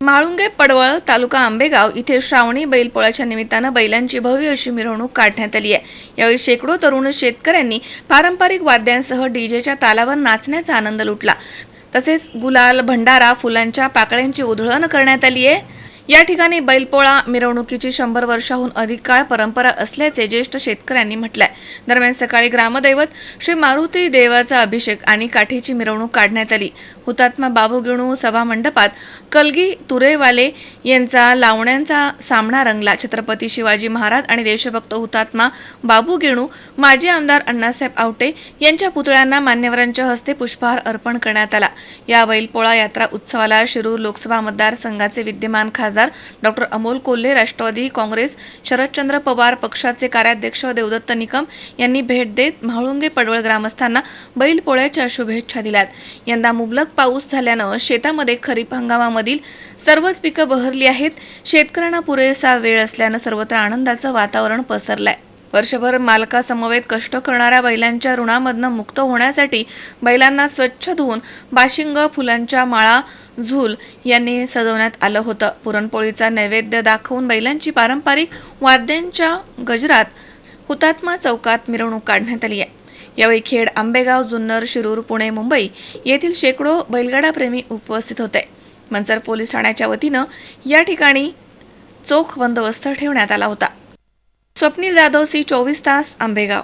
माळुंगे पडवळ तालुका आंबेगाव इथे श्रावणी बैलपोळ्याच्या निमित्तानं बैलांची भव्य अशी मिरवणूक काढण्यात आली आहे. यावेळी शेकडो तरुण शेतकऱ्यांनी पारंपरिक वाद्यांसह डीजेच्या तालावर नाचण्याचा आनंद लुटला. तसेच गुलाल भंडारा फुलांच्या पाकळ्यांची उधळण करण्यात आली आहे. या ठिकाणी बैलपोळा मिरवणुकीची शंभर वर्षाहून अधिक काळ परंपरा असल्याचे ज्येष्ठ शेतकऱ्यांनी म्हटलंय. दरम्यान सकाळी ग्रामदैवत श्री मारुती देवाचा अभिषेक आणि काठीची मिरवणूक काढण्यात आली. हुतात्मा बाबू गिणू सभा मंडपात कलगी तुरेवाले यांचा लावण्यांचा सामना रंगला. छत्रपती शिवाजी महाराज आणि देशभक्त हुतात्मा बाबू गिणू माजी आमदार अण्णासाहेब आवटे यांच्या पुतळ्यांना मान्यवरांच्या हस्ते पुष्पहार अर्पण करण्यात आला. या बैलपोळा यात्रा उत्सवाला शिरूर लोकसभा मतदारसंघाचे विद्यमान खासदार डॉक्टर अमोल कोल्हे राष्ट्रवादी काँग्रेस शरदचंद्र पवार पक्षाचे कार्याध्यक्ष देवदत्त निकम यांनी भेट देत म्हाळुंगे पडवळ ग्रामस्थांना बैलपोळ्याच्या शुभेच्छा दिल्यात. यंदा मुबलक पाऊस झाल्यानं शेतामध्ये खरीप हंगामामधील सर्वच पिकं बहरली आहेत. शेतकऱ्यांना पुरेसा वेळ असल्यानं सर्वत्र आनंदाचं वातावरण पसरलंय. वर्षभर मालकासमवेत कष्ट करणाऱ्या बैलांच्या ऋणामधनं मुक्त होण्यासाठी बैलांना स्वच्छ धुवून बाशिंग फुलांच्या माळा झूल यांनी सजवण्यात आलं होतं. पुरणपोळीचा नैवेद्य दाखवून बैलांची पारंपरिक वाद्यांच्या गजरात हुतात्मा चौकात मिरवणूक काढण्यात आली आहे. यावेळी खेड आंबेगाव जुन्नर शिरूर पुणे मुंबई येथील शेकडो बैलगाडाप्रेमी उपस्थित होते. मंचर पोलीस ठाण्याच्या वतीनं या ठिकाणी चोख बंदोबस्त ठेवण्यात आला होता. स्वप्नील जाधव सी चोवीस तास आंबेगाव.